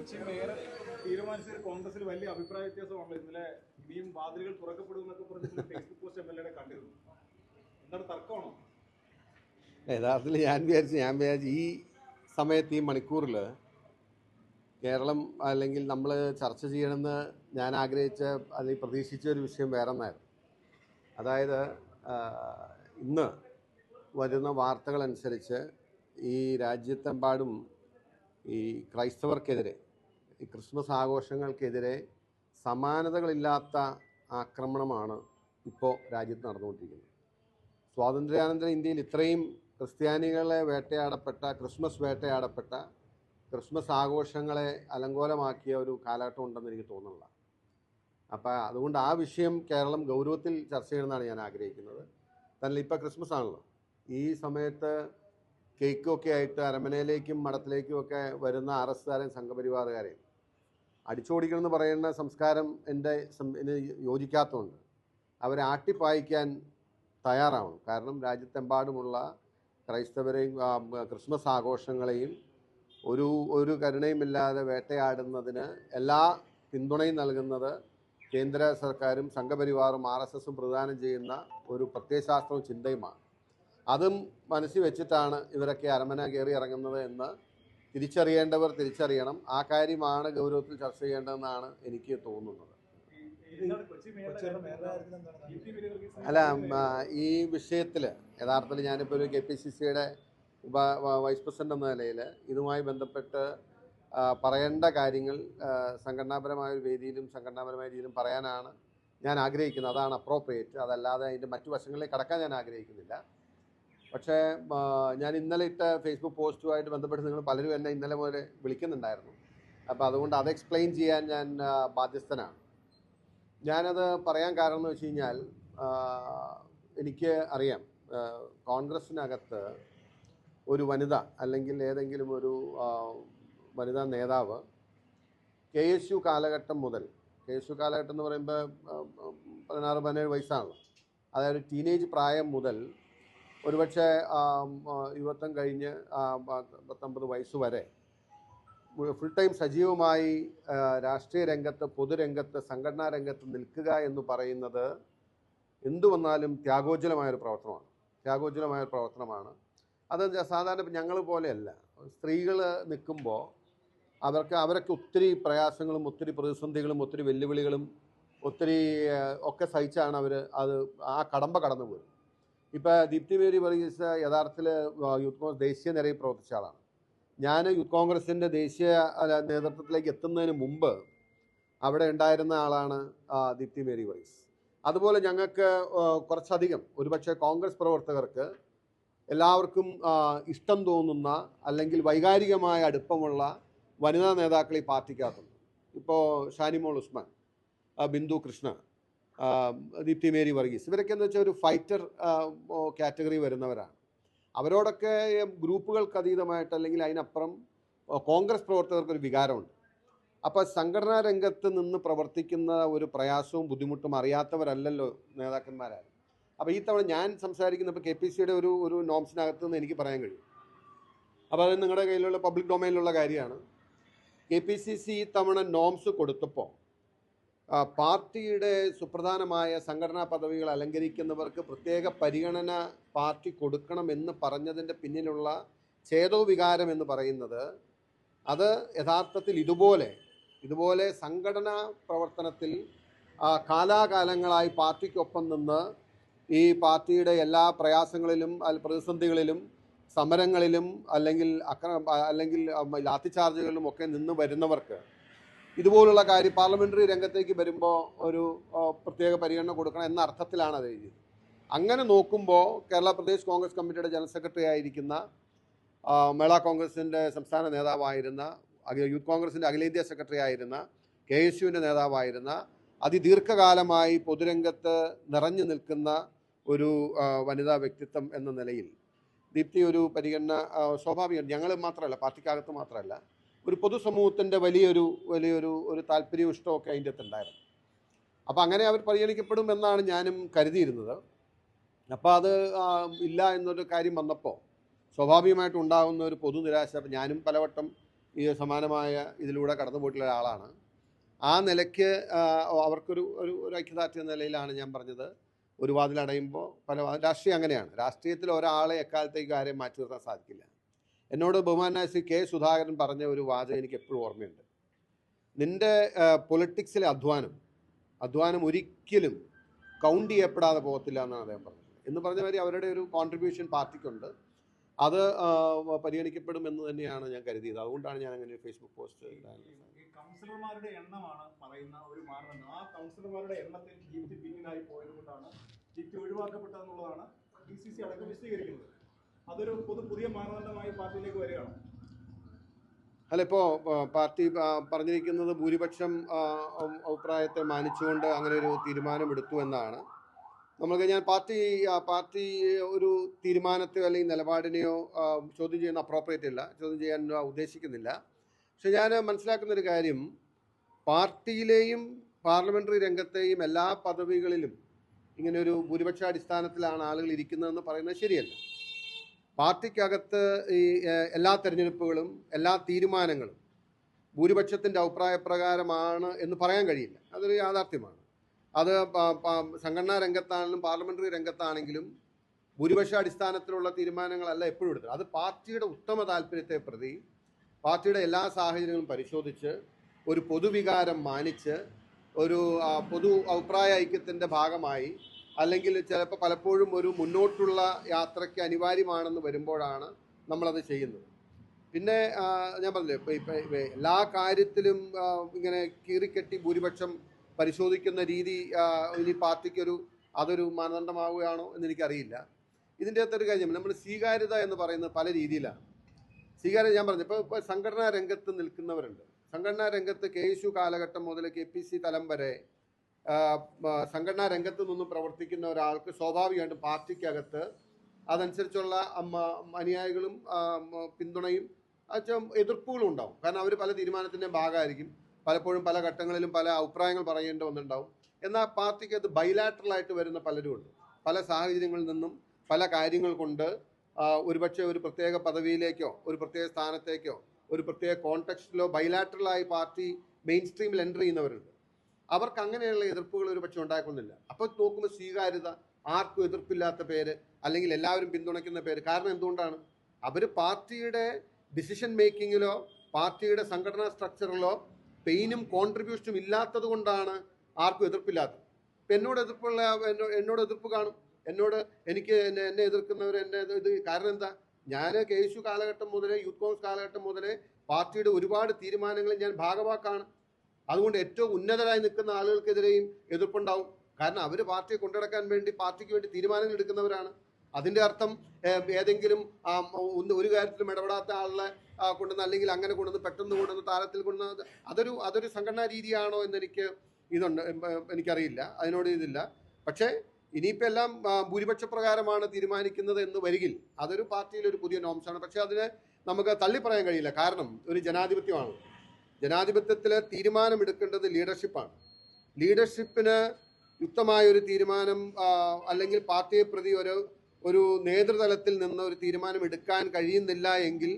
Kochi mayor തീരുമാനിച്ച കോൺഗ്രസിൽ വലിയ അഭിപ്രായ വ്യത്യാസമാണല്ലോ. ഇന്നലെ ഇനിയും വാതിലുകൾ തുറക്കപ്പെടുമെന്നൊക്കെ പറഞ്ഞ് ഫേസ്ബുക്ക് പോസ്റ്റ് എം എൽ എയുടെ കണ്ടിരുന്നു. എന്താണ് തർക്കമാണോ? യഥാർത്ഥത്തിൽ ഞാൻ വിചാരിച്ചു ഞാൻ വിചാരിച്ചു ഈ സമയത്ത് ഈ മണിക്കൂറിൽ കേരളം അല്ലെങ്കിൽ നമ്മൾ ചർച്ച ചെയ്യണമെന്ന് ഞാൻ ആഗ്രഹിച്ച അല്ലെങ്കിൽ പ്രതീക്ഷിച്ച ഒരു വിഷയം വേറെ ഒന്നായിരുന്നു അതായത് ഇന്ന് വരുന്ന വാർത്തകളനുസരിച്ച് ഈ രാജ്യത്തെമ്പാടും ഈ ക്രൈസ്തവർക്കെതിരെ ഈ ക്രിസ്മസ് ആഘോഷങ്ങൾക്കെതിരെ സമാനതകളില്ലാത്ത ആക്രമണമാണ് ഇപ്പോൾ രാജ്യത്ത് നടന്നുകൊണ്ടിരിക്കുന്നത്. സ്വാതന്ത്ര്യാനന്തര ഇന്ത്യയിൽ ഇത്രയും ക്രിസ്ത്യാനികളെ വേട്ടയാടപ്പെട്ട ക്രിസ്മസ് വേട്ടയാടപ്പെട്ട ക്രിസ്മസ് ആഘോഷങ്ങളെ അലങ്കോലമാക്കിയ ഒരു കാലഘട്ടം ഉണ്ടെന്ന് എനിക്ക് തോന്നുന്നില്ല. അപ്പോൾ അതുകൊണ്ട് ആ വിഷയം കേരളം ഗൗരവത്തിൽ ചർച്ച ചെയ്യണമെന്നാണ് ഞാൻ ആഗ്രഹിക്കുന്നത്. തന്നെ ഇപ്പോൾ ക്രിസ്മസ് ആണല്ലോ. ഈ സമയത്ത് കേക്കൊക്കെ ആയിട്ട് അരമനയിലേക്കും മഠത്തിലേക്കും ഒക്കെ വരുന്ന ആർ എസ്കാരെയും സംഘപരിവാറുകാരെയും അടിച്ചോടിക്കണമെന്ന് പറയുന്ന സംസ്കാരം എന്റെ യോജിക്കാത്തതുകൊണ്ട് അവരെ ആട്ടിപ്പായിക്കാൻ തയ്യാറാവണം. കാരണം രാജ്യത്തെമ്പാടുമുള്ള ക്രൈസ്തവരെയും ക്രിസ്മസ് ആഘോഷങ്ങളെയും ഒരു ഒരു കരുണയുമില്ലാതെ വേട്ടയാടുന്നതിന് എല്ലാ പിന്തുണയും നൽകുന്നത് കേന്ദ്ര സർക്കാരും സംഘപരിവാറും ആർ എസ് എസും പ്രദാനം ചെയ്യുന്ന ഒരു പ്രത്യയശാസ്ത്രവും ചിന്തയുമാണ്. അതും മനസ്സിൽ വെച്ചിട്ടാണ് ഇവരൊക്കെ അരമന കയറി ഇറങ്ങുന്നത് എന്ന് തിരിച്ചറിയേണ്ടവർ തിരിച്ചറിയണം. ആ കാര്യമാണ് ഗൗരവത്തിൽ ചർച്ച ചെയ്യേണ്ടതെന്നാണ് എനിക്ക് തോന്നുന്നത്. അല്ല ഈ വിഷയത്തിൽ യഥാർത്ഥത്തിൽ ഞാനിപ്പോൾ ഒരു കെ പി സി സിയുടെ വൈസ് പ്രസിഡന്റ് എന്ന നിലയിൽ ഇതുമായി ബന്ധപ്പെട്ട് പറയേണ്ട കാര്യങ്ങൾ സംഘടനാപരമായ ഒരു വേദിയിലും സംഘടനാപരമായ രീതിയിലും പറയാനാണ് ഞാൻ ആഗ്രഹിക്കുന്നത്. അതാണ് അപ്രോപ്രിയേറ്റ്. അതല്ലാതെ അതിന്റെ മറ്റു വശങ്ങളിലേക്ക് കടക്കാൻ ഞാൻ ആഗ്രഹിക്കുന്നില്ല. പക്ഷേ ഞാൻ ഇന്നലെ ഇട്ട ഫേസ്ബുക്ക് പോസ്റ്റുമായിട്ട് ബന്ധപ്പെട്ട് നിങ്ങൾ പലരും എന്നെ ഇന്നലെ മുതൽ വിളിക്കുന്നുണ്ടായിരുന്നു. അപ്പോൾ അതുകൊണ്ട് അത് എക്സ്പ്ലെയിൻ ചെയ്യാൻ ഞാൻ ബാധ്യസ്ഥനാണ്. ഞാനത് പറയാൻ കാരണം എന്ന് വെച്ച് കഴിഞ്ഞാൽ എനിക്ക് അറിയാം കോൺഗ്രസ്സിനകത്ത് ഒരു വനിത അല്ലെങ്കിൽ ഏതെങ്കിലും ഒരു വനിതാ നേതാവ് കെ എസ് യു കാലഘട്ടം മുതൽ കെ എസ് യു കാലഘട്ടം എന്ന് പറയുമ്പോൾ പതിനാറ് പതിനേഴ് വയസ്സാണല്ലോ. അതായത് ടീനേജ് പ്രായം മുതൽ ഒരുപക്ഷെ യുവത്വം കഴിഞ്ഞ് പത്തൊമ്പത് വയസ്സ് വരെ ഫുൾ ടൈം സജീവമായി രാഷ്ട്രീയ രംഗത്ത് പൊതുരംഗത്ത് സംഘടനാ രംഗത്ത് നിൽക്കുക എന്ന് പറയുന്നത് എന്തു വന്നാലും ത്യാഗോജ്വലമായൊരു പ്രവർത്തനമാണ്. ത്യാഗോജ്വലമായൊരു പ്രവർത്തനമാണ്. അത് സാധാരണ ഞങ്ങൾ പോലെയല്ല. സ്ത്രീകൾ നിൽക്കുമ്പോൾ അവർക്ക് അവരൊക്കെ ഒത്തിരി പ്രയാസങ്ങളും ഒത്തിരി പ്രതിസന്ധികളും ഒത്തിരി വെല്ലുവിളികളും ഒത്തിരി ഒക്കെ സഹിച്ചാണ് അവർ അത് ആ കടമ്പ കടന്നു പോയത് ഇപ്പോൾ ദീപ്തി മേരി വർഗീസ് യഥാർത്ഥത്തിൽ യൂത്ത് കോൺഗ്രസ് ദേശീയ നിരയിൽ പ്രവർത്തിച്ച ആളാണ്. ഞാൻ യൂത്ത് കോൺഗ്രസിന്റെ ദേശീയ നേതൃത്വത്തിലേക്ക് എത്തുന്നതിന് മുമ്പ് അവിടെ ഉണ്ടായിരുന്ന ആളാണ് ദീപ്തി മേരി വർഗീസ് അതുപോലെ ഞങ്ങൾക്ക് കുറച്ചധികം ഒരുപക്ഷെ കോൺഗ്രസ് പ്രവർത്തകർക്ക് എല്ലാവർക്കും ഇഷ്ടം തോന്നുന്ന അല്ലെങ്കിൽ വൈകാരികമായ അടുപ്പമുള്ള വനിതാ നേതാക്കൾ ഈ പാർട്ടിക്കകത്തുണ്ട്. ഇപ്പോൾ ഷാനിമോൾ ഉസ്മാൻ ബിന്ദു കൃഷ്ണ ദീപ്തി മേരി വർഗീസ്. ഇവരൊക്കെ എന്ന് വെച്ചാൽ ഒരു ഫൈറ്റർ കാറ്റഗറി വരുന്നവരാണ്. അവരോടൊക്കെ ഗ്രൂപ്പുകൾക്ക് അതീതമായിട്ട് അല്ലെങ്കിൽ അതിനപ്പുറം കോൺഗ്രസ് പ്രവർത്തകർക്ക് ഒരു വികാരമുണ്ട്. അപ്പോൾ സംഘടനാ രംഗത്ത് നിന്ന് പ്രവർത്തിക്കുന്ന ഒരു പ്രയാസവും ബുദ്ധിമുട്ടും അറിയാത്തവരല്ലല്ലോ നേതാക്കന്മാരാരും. അപ്പോൾ ഈ തവണ ഞാൻ സംസാരിക്കുന്നപ്പോൾ കെ പി സിയുടെ ഒരു ഒരു നോംസിനകത്ത് നിന്ന് എനിക്ക് പറയാൻ കഴിയും. അപ്പോൾ അത് നിങ്ങളുടെ കയ്യിലുള്ള പബ്ലിക് ഡൊമൈനിലുള്ള കാര്യമാണ്. കെ പി സി സി ഈ തവണ നോംസ് കൊടുത്തപ്പോൾ പാർട്ടിയുടെ സുപ്രധാനമായ സംഘടനാ പദവികൾ അലങ്കരിക്കുന്നവർക്ക് പ്രത്യേക പരിഗണന പാർട്ടി കൊടുക്കണമെന്ന് പറഞ്ഞതിന്റെ പിന്നിലുള്ള ഛേദോവികാരം എന്ന് പറയുന്നത് അത് യഥാർത്ഥത്തിൽ ഇതുപോലെ ഇതുപോലെ സംഘടനാ പ്രവർത്തനത്തിൽ കാലാകാലങ്ങളായി പാർട്ടിക്കൊപ്പം നിന്ന് ഈ പാർട്ടിയുടെ എല്ലാ പ്രയാസങ്ങളിലും പ്രതിസന്ധികളിലും സമരങ്ങളിലും അല്ലെങ്കിൽ അക്ര അല്ലെങ്കിൽ ലാത്തിചാർജുകളിലും ഒക്കെ നിന്ന് വരുന്നവർക്ക് ഇതുപോലുള്ള കാര്യം പാർലമെന്ററി രംഗത്തേക്ക് വരുമ്പോൾ ഒരു പ്രത്യേക പരിഗണന കൊടുക്കണം എന്ന അർത്ഥത്തിലാണ് അത് എഴുതിയത്. അങ്ങനെ നോക്കുമ്പോൾ കേരള പ്രദേശ് കോൺഗ്രസ് കമ്മിറ്റിയുടെ ജനറൽ സെക്രട്ടറി ആയിരിക്കുന്ന മേള കോൺഗ്രസിന്റെ സംസ്ഥാന നേതാവായിരുന്ന യൂത്ത് കോൺഗ്രസിന്റെ അഖിലേന്ത്യാ സെക്രട്ടറി ആയിരുന്ന കെ എസ് യുവിന്റെ നേതാവായിരുന്ന അതിദീർഘകാലമായി പൊതുരംഗത്ത് നിറഞ്ഞു നിൽക്കുന്ന ഒരു വനിതാ വ്യക്തിത്വം എന്ന നിലയിൽ ദീപ്തി ഒരു പരിഗണന സ്വാഭാവികം. ഞങ്ങൾ മാത്രമല്ല പാർട്ടിക്കകത്ത് മാത്രമല്ല ഒരു പൊതുസമൂഹത്തിന്റെ വലിയൊരു വലിയൊരു ഒരു താല്പര്യവും ഇഷ്ടമൊക്കെ അതിന്റെ അകത്ത് ഉണ്ടായിരുന്നു അപ്പോൾ അങ്ങനെ അവർ പരിഗണിക്കപ്പെടും എന്നാണ് ഞാനും കരുതിയിരുന്നത്. അപ്പോൾ അത് ഇല്ല എന്നൊരു കാര്യം വന്നപ്പോൾ സ്വാഭാവികമായിട്ട് ഉണ്ടാകുന്ന ഒരു പൊതു നിരാശ ഞാനും പലവട്ടം ഈ സമാനമായ ഇതിലൂടെ കടന്നു പോയിട്ടുള്ള ഒരാളാണ്. ആ നിലയ്ക്ക് അവർക്കൊരു ഒരു ഒരു ഐക്യദാർഢ്യ നിലയിലാണ് ഞാൻ പറഞ്ഞത്. ഒരു വാതിലടയുമ്പോൾ പല രാഷ്ട്രീയം അങ്ങനെയാണ്. രാഷ്ട്രീയത്തിൽ ഒരാളെ എക്കാലത്തേക്ക് ആരെയും മാറ്റി നിർത്താൻ സാധിക്കില്ല. എന്നോട് ബഹുമാനായ ശ്രീ കെ സുധാകരൻ പറഞ്ഞ ഒരു വാചകം എനിക്ക് എപ്പോഴും ഓർമ്മയുണ്ട്. നിന്റെ പൊളിറ്റിക്സിലെ അധ്വാനം അധ്വാനം ഒരിക്കലും കൗണ്ട് ചെയ്യപ്പെടാതെ പോകത്തില്ല എന്നാണ് അദ്ദേഹം പറഞ്ഞത്. എന്ന് പറഞ്ഞ മാതിരി അവരുടെ ഒരു കോൺട്രിബ്യൂഷൻ പാർട്ടിക്കുണ്ട്. അത് പരിഗണിക്കപ്പെടും എന്ന് തന്നെയാണ് ഞാൻ കരുതിയത്. അതുകൊണ്ടാണ് ഞാൻ അങ്ങനെ ഒരു ഫേസ്ബുക്ക് പോസ്റ്റ് കൗൺസിലർമാരുടെ എണ്ണമാണ് പറയുന്ന ഒരു മാനദണ്ഡം. ആ കൗൺസിലർമാരുടെ എണ്ണത്തിൽ ജിഫ്റ്റ് പിന്നിലായി പോയത് കൊണ്ടാണ് ജിഫ്റ്റ് ഒഴിവാക്കപ്പെട്ടതെന്നുള്ളതാണ് ഡി സി സി അടക്കം വിശദീകരിക്കുന്നത്. അതൊരു പൊതു പുതിയ മാനദണ്ഡമായി പാർട്ടിയിലേക്ക് വരികയാണ്. അല്ല ഇപ്പോൾ പാർട്ടി പറഞ്ഞിരിക്കുന്നത് ഭൂരിപക്ഷം അഭിപ്രായത്തെ മാനിച്ചുകൊണ്ട് അങ്ങനെ ഒരു തീരുമാനമെടുത്തു എന്നാണ്. നമ്മൾ ഞാൻ പാർട്ടി പാർട്ടി ഒരു തീരുമാനത്തെയോ അല്ലെങ്കിൽ നിലപാടിനെയോ ചോദ്യം ചെയ്യുന്ന അപ്രോപ്രിയറ്റ് അല്ല ചോദ്യം ചെയ്യാൻ ഉദ്ദേശിക്കുന്നില്ല. പക്ഷെ ഞാൻ മനസ്സിലാക്കുന്ന ഒരു കാര്യം പാർട്ടിയിലെയും പാർലമെന്ററി രംഗത്തെയും എല്ലാ പദവികളിലും ഇങ്ങനെ ഒരു ഭൂരിപക്ഷ അടിസ്ഥാനത്തിലാണ് ആളുകൾ ഇരിക്കുന്നതെന്ന് പറയുന്നത് ശരിയല്ല. പാർട്ടിക്കകത്ത് ഈ എല്ലാ തെരഞ്ഞെടുപ്പുകളും എല്ലാ തീരുമാനങ്ങളും ഭൂരിപക്ഷത്തിന്റെ അഭിപ്രായപ്രകാരമാണ് എന്ന് പറയാൻ കഴിയില്ല. അതൊരു യാഥാർത്ഥ്യമാണ്. അത് സംഘടനാ രംഗത്താണെങ്കിലും പാർലമെന്ററി രംഗത്താണെങ്കിലും ഭൂരിപക്ഷ അടിസ്ഥാനത്തിലുള്ള തീരുമാനങ്ങളല്ല എപ്പോഴും എടുത്തത്. അത് പാർട്ടിയുടെ ഉത്തമ താല്പര്യത്തെ പ്രതി പാർട്ടിയുടെ എല്ലാ സാഹചര്യങ്ങളും പരിശോധിച്ച് ഒരു പൊതുവികാരം മാനിച്ച് ഒരു പൊതു അഭിപ്രായ ഐക്യത്തിന്റെ ഭാഗമായി അല്ലെങ്കിൽ ചിലപ്പോൾ പലപ്പോഴും ഒരു മുന്നോട്ടുള്ള യാത്രയ്ക്ക് അനിവാര്യമാണെന്ന് വരുമ്പോഴാണ് നമ്മളത് ചെയ്യുന്നത്. പിന്നെ ഞാൻ പറഞ്ഞില്ലേ ഇപ്പം ഇപ്പം എല്ലാ കാര്യത്തിലും ഇങ്ങനെ കീറിക്കെട്ടി ഭൂരിപക്ഷം പരിശോധിക്കുന്ന രീതി ഇനി പാർട്ടിക്കൊരു അതൊരു മാനദണ്ഡമാവുകയാണോ എന്ന് എനിക്കറിയില്ല. ഇതിന്റെ അകത്തൊരു കാര്യം നമ്മൾ സ്വീകാര്യത എന്ന് പറയുന്നത് പല രീതിയിലാണ്. സ്വീകാര്യത ഞാൻ പറഞ്ഞു ഇപ്പോൾ ഇപ്പോൾ സംഘടനാ രംഗത്ത് നിൽക്കുന്നവരുണ്ട്. സംഘടനാ രംഗത്ത് കെ യേശു കാലഘട്ടം മുതൽ കെ പി സി തലം വരെ സംഘടനാ രംഗത്ത് നിന്നും പ്രവർത്തിക്കുന്ന ഒരാൾക്ക് സ്വാഭാവികമായിട്ടും പാർട്ടിക്കകത്ത് അതനുസരിച്ചുള്ള അനുയായികളും പിന്തുണയും എതിർപ്പുകളും ഉണ്ടാവും. കാരണം അവർ പല തീരുമാനത്തിന്റെയും ഭാഗമായിരിക്കും. പലപ്പോഴും പല ഘട്ടങ്ങളിലും പല അഭിപ്രായങ്ങൾ പറയേണ്ടി വന്നിട്ടുണ്ടാവും. എന്നാൽ പാർട്ടിക്ക് അത് ബൈലാറ്ററലായിട്ട് വരുന്ന പലരും ഉണ്ട്. പല സാഹചര്യങ്ങളിൽ നിന്നും പല കാര്യങ്ങൾ കൊണ്ട് ഒരുപക്ഷെ ഒരു പ്രത്യേക പദവിയിലേക്കോ ഒരു പ്രത്യേക സ്ഥാനത്തേക്കോ ഒരു പ്രത്യേക കോണ്ടെക്സ്റ്റിലോ ബൈലാറ്ററലായി പാർട്ടി മെയിൻ സ്ട്രീമിൽ എന്റർ ചെയ്യുന്നവരുണ്ട്. അവർക്ക് അങ്ങനെയുള്ള എതിർപ്പുകൾ ഒരു പക്ഷെ ഉണ്ടാക്കുന്നില്ല. അപ്പോൾ നോക്കുമ്പോൾ സ്വീകാര്യത ആർക്കും എതിർപ്പില്ലാത്ത പേര് അല്ലെങ്കിൽ എല്ലാവരും പിന്തുണയ്ക്കുന്ന പേര്. കാരണം എന്തുകൊണ്ടാണ്? അവർ പാർട്ടിയുടെ ഡിസിഷൻ മേക്കിങ്ങിലോ പാർട്ടിയുടെ സംഘടനാ സ്ട്രക്ചറിലോ പെയിനും കോൺട്രിബ്യൂഷനും ഇല്ലാത്തത് കൊണ്ടാണ് ആർക്കും എതിർപ്പില്ലാത്തത്. ഇപ്പം എന്നോട് എതിർപ്പുള്ള എന്നോട് എതിർപ്പ് കാണും. എന്നോട് എനിക്ക് എന്നെ എന്നെ എതിർക്കുന്നവർ എന്നെ ഇത് കാരണം എന്താ? ഞാൻ കെ യു കാലഘട്ടം മുതലേ യൂത്ത് കോൺഗ്രസ് കാലഘട്ടം മുതലേ പാർട്ടിയുടെ ഒരുപാട് തീരുമാനങ്ങളിൽ ഞാൻ ഭാഗവാക്കാണ്. അതുകൊണ്ട് ഏറ്റവും ഉന്നതരായി നിൽക്കുന്ന ആളുകൾക്കെതിരെയും എതിർപ്പുണ്ടാവും. കാരണം അവർ പാർട്ടിയെ കൊണ്ടുനടക്കാൻ വേണ്ടി പാർട്ടിക്ക് വേണ്ടി തീരുമാനങ്ങൾ എടുക്കുന്നവരാണ്. അതിന്റെ അർത്ഥം ഏതെങ്കിലും ഒന്ന് ഒരു കാര്യത്തിലും ഇടപെടാത്ത ആളെ കൊണ്ടുവന്ന് അല്ലെങ്കിൽ അങ്ങനെ കൊണ്ടുവന്ന് പെട്ടെന്ന് കൊണ്ടുവന്ന് താരത്തിൽ കൊണ്ടുവന്ന് അതൊരു അതൊരു സംഘടനാ രീതിയാണോ എന്ന് എനിക്ക് ഇതുണ്ട് എനിക്കറിയില്ല. അതിനോട് ഇതില്ല. പക്ഷേ ഇനിയിപ്പോൾ എല്ലാം ഭൂരിപക്ഷ പ്രകാരമാണ് തീരുമാനിക്കുന്നത് എന്ന് വരികിൽ അതൊരു പാർട്ടിയിലൊരു പുതിയ നോംസാണ്. പക്ഷേ അതിനെ നമുക്ക് തള്ളിപ്പറയാൻ കഴിയില്ല. കാരണം ഒരു ജനാധിപത്യമാണ്. ജനാധിപത്യത്തിൽ തീരുമാനമെടുക്കേണ്ടത് ലീഡർഷിപ്പാണ്. ലീഡർഷിപ്പിന് യുക്തമായ ഒരു തീരുമാനം അല്ലെങ്കിൽ പാർട്ടിയെ പ്രതി ഒരു ഒരു നേതൃതലത്തിൽ നിന്ന് ഒരു തീരുമാനം എടുക്കാൻ കഴിയുന്നില്ല എങ്കിൽ